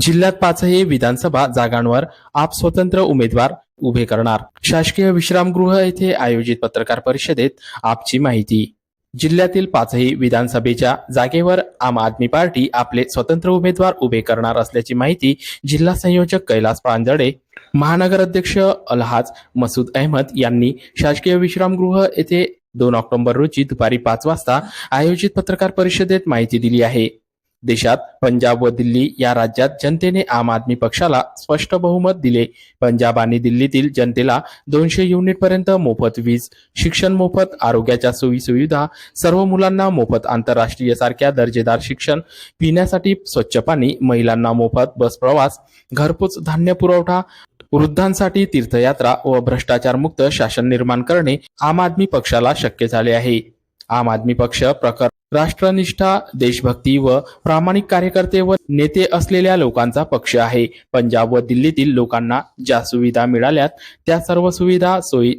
जिल्ह्यात पाचही विधानसभा जागांवर आप स्वतंत्र उमेदवार उभे करणार. शासकीय विश्रामगृह येथे आयोजित पत्रकार परिषदेत आपची माहिती. जिल्ह्यातील पाचही विधानसभेच्या जागेवर आम आदमी पार्टी आपले स्वतंत्र उमेदवार उभे करणार असल्याची माहिती जिल्हा संयोजक कैलास पांजडे महानगर अध्यक्ष अलहाज मसूद अहमद यांनी शासकीय विश्रामगृह येथे दोन ऑक्टोबर रोजी दुपारी पाच वाजता आयोजित पत्रकार परिषदेत माहिती दिली आहे. देशात पंजाब व दिल्ली या राज्यात जनतेने आम आदमी पक्षाला स्पष्ट बहुमत दिले. पंजाब आणि दिल्लीतील जनतेला दोनशे युनिट पर्यंत मोफत वीज शिक्षण मोफत आरोग्याच्या सोयी सुविधा सर्व मुलांना मोफत आंतरराष्ट्रीय सारख्या दर्जेदार शिक्षण पिण्यासाठी स्वच्छ पाणी महिलांना मोफत बस प्रवास घरपोच धान्य पुरवठा वृद्धांसाठी तीर्थयात्रा व भ्रष्टाचार मुक्त शासन निर्माण करणे आम आदमी पक्षाला शक्य झाले आहे. आम आदमी पक्ष प्रकर राष्ट्रनिष्ठा देशभक्ती व प्रामाणिक कार्यकर्ते व नेते असलेल्या लोकांचा पक्ष आहे. पंजाब व दिल्लीतील लोकांना ज्या सुविधा मिळाल्यात त्या सर्व सुविधा सोयी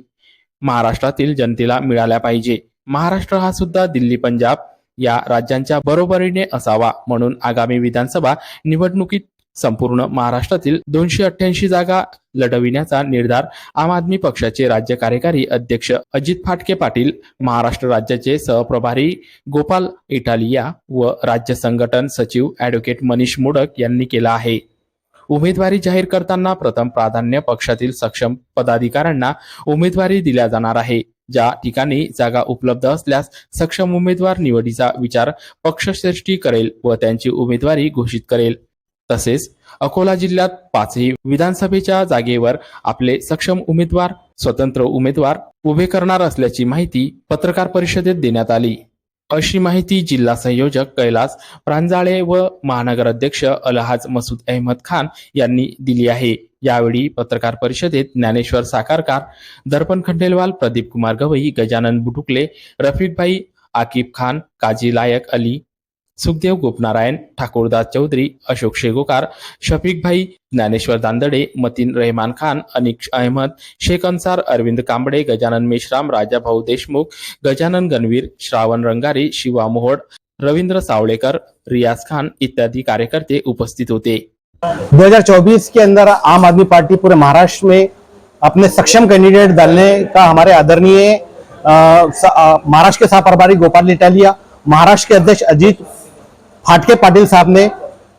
महाराष्ट्रातील जनतेला मिळाल्या पाहिजे. महाराष्ट्र हा सुद्धा दिल्ली पंजाब या राज्यांच्या बरोबरीने असावा म्हणून आगामी विधानसभा निवडणुकीत संपूर्ण महाराष्ट्रातील दोनशे अठ्ठ्याऐंशी जागा लढविण्याचा निर्धार आम आदमी पक्षाचे राज्य कार्यकारी अध्यक्ष अजित फाटके पाटील महाराष्ट्र राज्याचे सहप्रभारी गोपाल इटालिया व राज्य संघटन सचिव ॲडव्होकेट मनीष मोडक यांनी केला आहे. उमेदवारी जाहीर करताना प्रथम प्राधान्य पक्षातील सक्षम पदाधिकाऱ्यांना उमेदवारी दिल्या जाणार आहे. ज्या ठिकाणी जागा उपलब्ध असल्यास सक्षम उमेदवार निवडीचा विचार पक्षश्रेष्ठी करेल व त्यांची उमेदवारी घोषित करेल. तसेच अकोला जिल्ह्यात पाचही विधानसभेच्या जागेवर आपले सक्षम उमेदवार स्वतंत्र उमेदवार उभे करणार असल्याची माहिती पत्रकार परिषदेत देण्यात आली. अशी माहिती जिल्हा संयोजक कैलास प्रांजाळे व महानगराध्यक्ष अलहाज मसूद अहमद खान यांनी दिली आहे. यावेळी पत्रकार परिषदेत ज्ञानेश्वर साकारकार दर्पण खंडेलवाल प्रदीप कुमार गवई गजानन बुटुकले रफिकभाई आकिब खान काजी लायक अली सुखदेव गोपनारायण ठाकूरदास चौधरी अशोक शेगोकार शफीकभाई ज्ञानेश्वर दांदडे मतीन रहमान खान अनिक अहमद शेख अन्सार अरविंद कांबळे गजानन मेश्राम राजाभाऊ देशमुख गजानन गणवीर श्रावण रंगारी शिवा मोहोड रवींद्र सावळेकर रियाज खान इत्यादी कार्यकर्ते उपस्थित होते. 2024 के अंदर आम आदमी पार्टी पूरे महाराष्ट्र में अपने सक्षम कैंडिडेट डालने का हमारे आदरणीय महाराष्ट्र के सह प्रभारी गोपाल इटालिया महाराष्ट्र के अध्यक्ष अजीत फाटके पाटिल साहब ने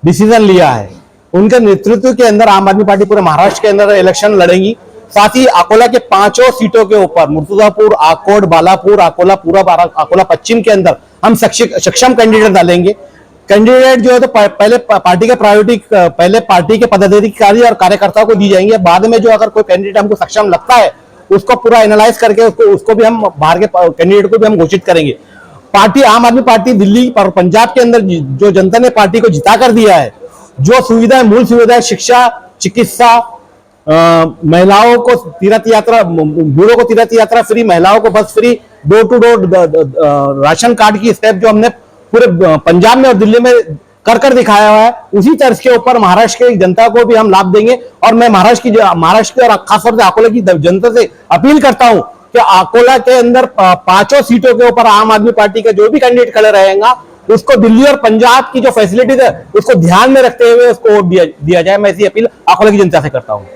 डिसीज़न लिया है। उनके नेतृत्व के अंदर आम आदमी पार्टी पूरे महाराष्ट्र के अंदर इलेक्शन लड़ेंगी। साथ ही अकोला के पाँचों सीटों के ऊपर, मुर्तुजापुर, आकोट, बालापुर, अकोला पूरा अकोला पश्चिम के अंदर हम सक्षम कैंडिडेट डालेंगे। कैंडिडेट जो है तो पहले पार्टी के प्रायोरिटी पहले पार्टी के पदाधिकारी और कार्यकर्ताओं को दी जाएँगे। बाद में जो अगर कोई कैंडिडेट हमको सक्षम लगता है, उसको पूरा एनालाइज करके उसको उसको भी हम बाहर के कैंडिडेट को भी हम घोषित करेंगे। पार्टी, आम आदमी पार्टी दिल्ली और पंजाब के अंदर जो जनता ने पार्टी को जिता कर दिया है, जो सुविधाएँ, मूल सुविधाएँ, शिक्षा, चिकित्सा महिलाओं को तीर्थ यात्रा बूढ़ों को तीर्थ यात्रा फ्री, महिलाओं को bus free, door to door ration card की स्टेप जो हमने पूरे पंजाब में और दिल्ली में कर कर दिखाया हुआ है, उसी तर्ज के ऊपर महाराष्ट्र की जनता को भी हम लाभ देंगे और मैं महाराष्ट्र की महाराष्ट्र की और खासतौर से अकोला की जनता से अपील करता हूँ कि अकोला के अंदर पाँचों सीटों के ऊपर आम आदमी पार्टी का जो भी कैंडिडेट खड़े रहेगा उसको दिल्ली और पंजाब की जो फैसिलिटीज़ है उसको ध्यान में रखते हुए उसको वोट दिया, दिया जाए। मैं ऐसी अपील अकोला की जनता से करता हूँ।